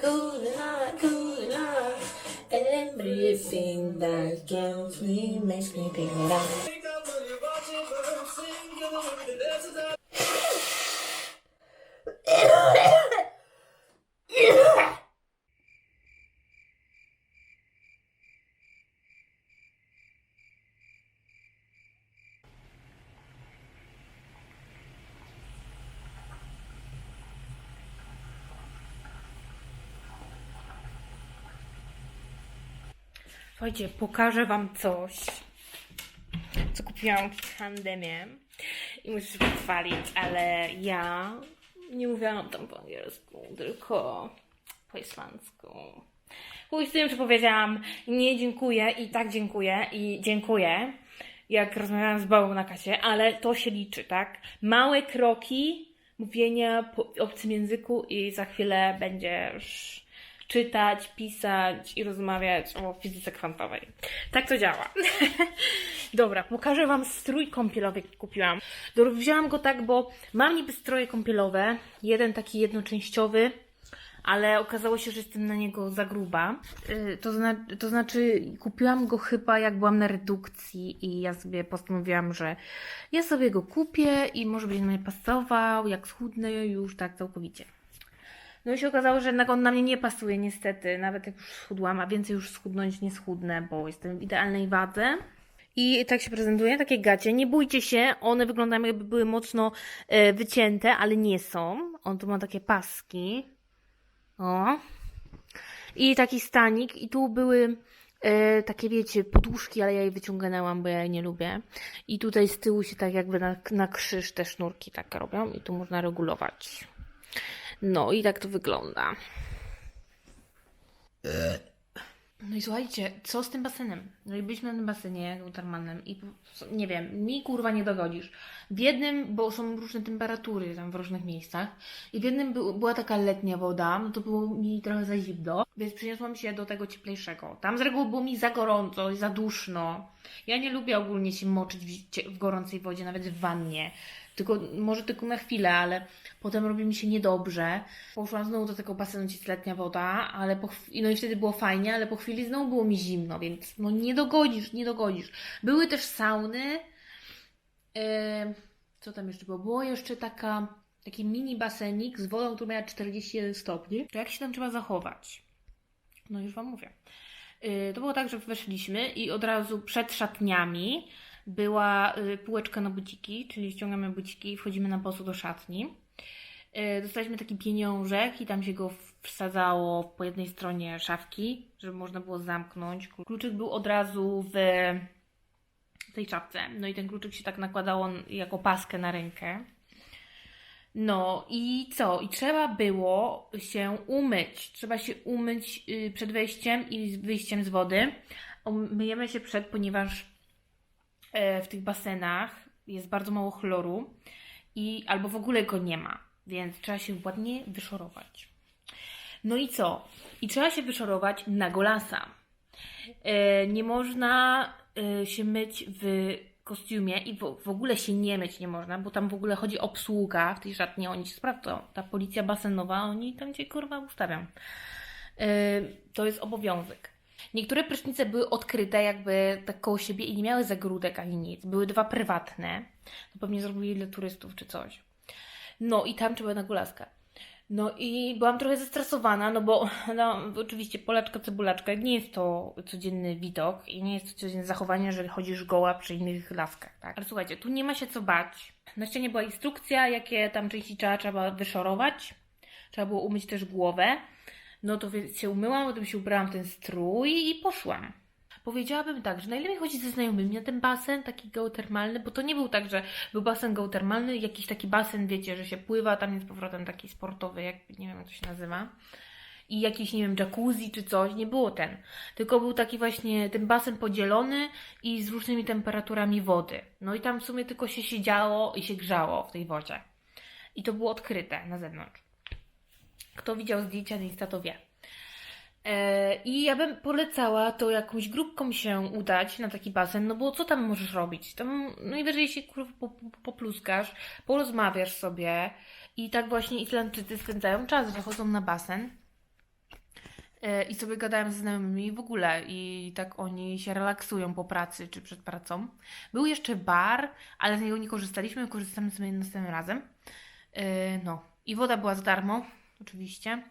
cooler, cooler. Everything that kills me makes me think that. Słuchajcie, pokażę wam coś, co kupiłam w tandemie i muszę się pochwalić, ale ja nie mówiłam tam po angielsku, tylko po islandzku. Chuj z tym, że powiedziałam nie dziękuję i tak dziękuję i dziękuję, jak rozmawiałam z babą na kasie, ale to się liczy, tak? Małe kroki mówienia po obcym języku i za chwilę będziesz czytać, pisać i rozmawiać o fizyce kwantowej. Tak to działa. Dobra, pokażę Wam strój kąpielowy, jaki kupiłam. Wzięłam go tak, bo mam niby stroje kąpielowe, jeden taki jednoczęściowy, ale okazało się, że jestem na niego za gruba. Yy, To, zna, to znaczy, kupiłam go chyba jak byłam na redukcji i ja sobie postanowiłam, że ja sobie go kupię i może będzie na mnie pasował, jak schudnę już tak całkowicie. No i się okazało, że jednak on na mnie nie pasuje niestety, nawet jak już schudłam, a więcej już schudnąć nie schudnę, bo jestem w idealnej wadze. I tak się prezentuje, takie gacie. Nie bójcie się, one wyglądają jakby były mocno e, wycięte, ale nie są. On tu ma takie paski. O. I taki stanik. I tu były e, takie, wiecie, poduszki, ale ja je wyciągnęłam, bo ja je nie lubię. I tutaj z tyłu się tak jakby na, na krzyż te sznurki tak robią i tu można regulować. No i tak to wygląda. No i słuchajcie, co z tym basenem? No i byliśmy na tym basenie geotermalnym i nie wiem, mi kurwa nie dogodzisz. W jednym, bo są różne temperatury tam w różnych miejscach i w jednym był, była taka letnia woda, no to było mi trochę za zimno, więc przeniosłam się do tego cieplejszego. Tam z reguły było mi za gorąco i za duszno. Ja nie lubię ogólnie się moczyć w, w gorącej wodzie, nawet w wannie. Tylko, może tylko na chwilę, ale potem robi mi się niedobrze. Poszłam znowu do tego basenu, gdzie jest letnia woda, ale po no i wtedy było fajnie, ale po chwili znowu było mi zimno, więc no nie dogodzisz, nie dogodzisz. Były też sauny. Em, co tam jeszcze było? Było jeszcze taka, taki mini basenik z wodą, która miała 41 stopni. To jak się tam trzeba zachować? No już Wam mówię. Y, To było tak, że weszliśmy i od razu przed szatniami była y, półeczka na buciki, czyli ściągamy buciki i wchodzimy na boso do szatni. Y, Dostaliśmy taki pieniążek i tam się go wsadzało po jednej stronie szafki, żeby można było zamknąć. Kluczyk był od razu w tej czapce. No i ten kluczyk się tak nakładało jako paskę na rękę. No i co? I trzeba było się umyć. Trzeba się umyć y, przed wejściem i wyjściem z wody. Myjemy się przed, ponieważ w tych basenach jest bardzo mało chloru i albo w ogóle go nie ma, więc trzeba się ładnie wyszorować. No i co? I trzeba się wyszorować na golasa. E, nie można e, się myć w kostiumie i w, ogóle się nie myć nie można, bo tam w ogóle chodzi obsługa w tej szatni, oni ci sprawdzą. Ta policja basenowa, oni tam cię kurwa ustawią. E, to jest obowiązek. Niektóre prysznice były odkryte jakby tak koło siebie i nie miały zagródek ani nic. Były dwa prywatne. To pewnie zrobili dla turystów czy coś. No i tam trzeba na gulaskę. No i byłam trochę zestresowana, no bo no, oczywiście Polaczka, cebulaczka, nie jest to codzienny widok i nie jest to codzienne zachowanie, że chodzisz goła przy innych laskach, tak? Ale słuchajcie, tu nie ma się co bać. Na ścianie była instrukcja, jakie tam części trzeba, trzeba wyszorować. Trzeba było umyć też głowę. No to więc się umyłam, potem się ubrałam ten strój i poszłam. Powiedziałabym tak, że najlepiej chodzić ze znajomymi na ten basen taki geotermalny, bo to nie był tak, że był basen geotermalny, jakiś taki basen, wiecie, że się pływa, tam jest powrotem taki sportowy, jak nie wiem jak to się nazywa. I jakiś, nie wiem, jacuzzi czy coś, nie było ten. Tylko był taki właśnie ten basen podzielony i z różnymi temperaturami wody. No i tam w sumie tylko się siedziało i się grzało w tej wodzie. I to było odkryte na zewnątrz. Kto widział zdjęcia na Insta, to wie. E, I ja bym polecała to jakąś grupką się udać na taki basen, no bo co tam możesz robić? Tam najwyżej się kurwa po- po- popluskasz, porozmawiasz sobie i tak właśnie Islandczycy spędzają czas, że chodzą na basen E, I sobie gadałem ze znajomymi w ogóle i tak oni się relaksują po pracy czy przed pracą. Był jeszcze bar, ale z niego nie korzystaliśmy, korzystamy sobie następnym razem. E, No i woda była za darmo, oczywiście.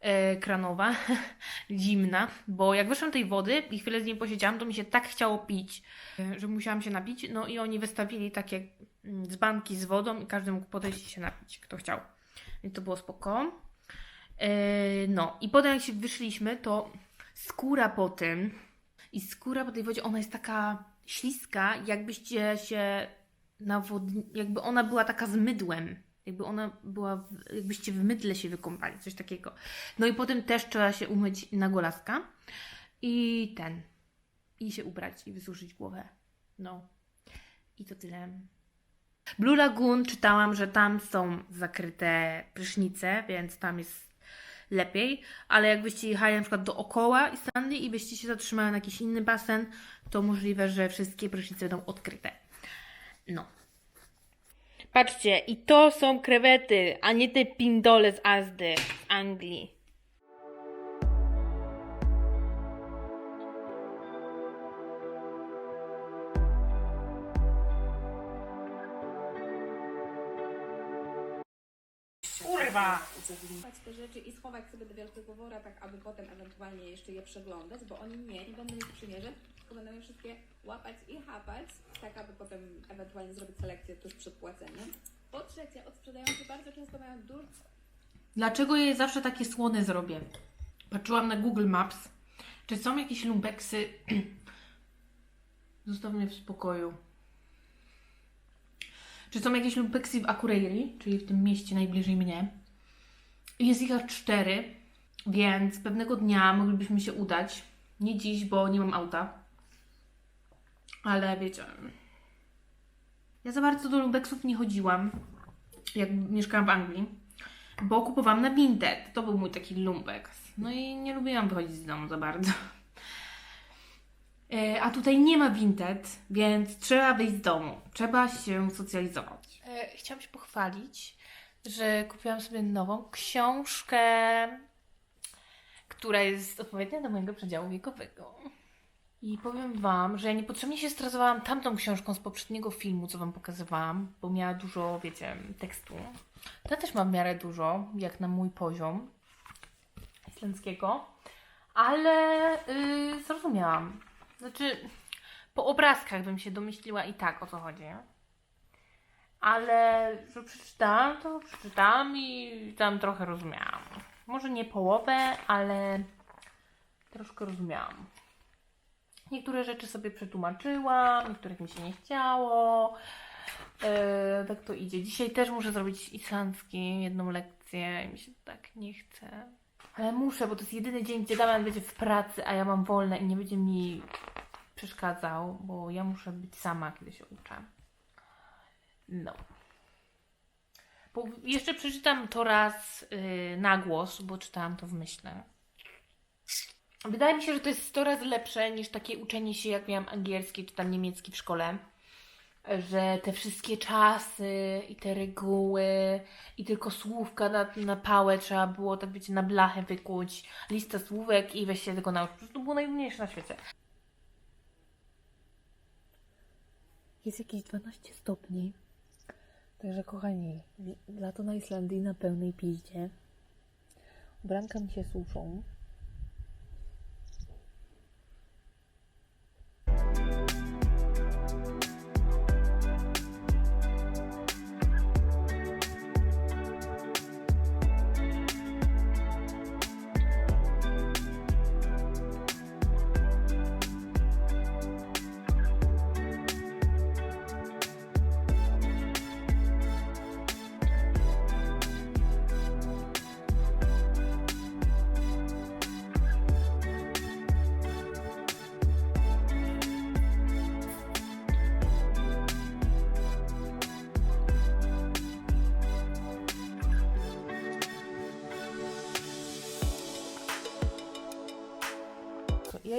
E, Kranowa, zimna, bo jak wyszłam tej wody i chwilę z niej posiedziałam, to mi się tak chciało pić, e, że musiałam się napić. No i oni wystawili takie mm, dzbanki z wodą i każdy mógł podejść i się napić, kto chciał. Więc to było spoko. Yy, no i potem jak się wyszliśmy, to skóra po tym i skóra po tej wodzie, ona jest taka śliska, jakbyście się na wod... jakby ona była taka z mydłem. Jakby ona była, w... jakbyście w mydle się wykąpali, coś takiego. No i potem też trzeba się umyć na golaska i ten, i się ubrać i wysuszyć głowę. No. I to tyle. Blue Lagoon czytałam, że tam są zakryte prysznice, więc tam jest lepiej, ale jakbyście jechali na przykład dookoła Islandii i byście się zatrzymały na jakiś inny basen, to możliwe, że wszystkie prysznice będą odkryte. No. Patrzcie, i to są krewety, a nie te pindole z Azdy, z Anglii. Kurwa! Schować te rzeczy i schować sobie do wielkiego wora, tak aby potem ewentualnie jeszcze je przeglądać, bo oni nie, nie będą ich przymierzyć, tylko będą wszystkie łapać i chapać, tak aby potem ewentualnie zrobić selekcję tuż przed płaceniem. Po trzecie, odsprzedający bardzo często mają dużo Dlaczego je zawsze takie słone zrobię? Patrzyłam na Google Maps. Czy są jakieś lumpeksy? Zostaw mnie w spokoju. Czy są jakieś lumpeksy w Akureyri, czyli w tym mieście najbliżej mnie? Jest ich aż cztery, więc pewnego dnia moglibyśmy się udać. Nie dziś, bo nie mam auta. Ale wiecie. Ja za bardzo do lumpeksów nie chodziłam, jak mieszkałam w Anglii bo kupowałam na Vinted. To był mój taki lumpek. No i nie lubiłam wychodzić z domu za bardzo. E, A tutaj nie ma Vinted, więc trzeba wyjść z domu. Trzeba się socjalizować. E, Chciałam się pochwalić, że kupiłam sobie nową książkę, która jest odpowiednia do mojego przedziału wiekowego. I powiem Wam, że ja niepotrzebnie się stresowałam tamtą książką z poprzedniego filmu, co Wam pokazywałam, bo miała dużo, wiecie, tekstu. Ta też ma w miarę dużo, jak na mój poziom islandzkiego, ale yy, zrozumiałam. Znaczy, po obrazkach bym się domyśliła i tak o co chodzi. Ale że przeczytałam, to przeczytałam i tam trochę rozumiałam. Może nie połowę, ale troszkę rozumiałam. Niektóre rzeczy sobie przetłumaczyłam, niektórych mi się nie chciało. E, tak to idzie. Dzisiaj też muszę zrobić islandzki, jedną lekcję i mi się tak nie chce. Ale muszę, bo to jest jedyny dzień, gdzie Damian będzie w pracy, a ja mam wolne i nie będzie mi przeszkadzał, bo ja muszę być sama, kiedy się uczę. No. Bo jeszcze przeczytam to raz yy, na głos, bo czytałam to w myśle. Wydaje mi się, że to jest 100 razy lepsze niż takie uczenie się, jak miałam angielski czy tam niemiecki w szkole. Że te wszystkie czasy i te reguły i tylko słówka na, na pałę trzeba było, tak wiecie, na blachę wykuć, listę słówek i weź się tego nauczyć. Po prostu było najtrudniejsze na świecie. Jest jakieś 12 stopni. Także kochani, lato na Islandii na pełnej piździe. Ubranka mi się suszą.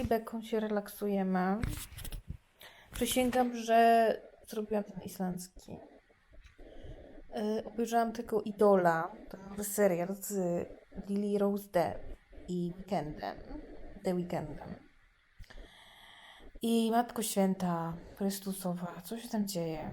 Ja i Beką się relaksujemy. Przysięgam, że zrobiłam ten islandzki. Yy, obejrzałam tego Idola, nowy serial z Lily Rose Depp. i weekendem. The weekendem. I Matko Święta, Chrystusowa, co się tam dzieje?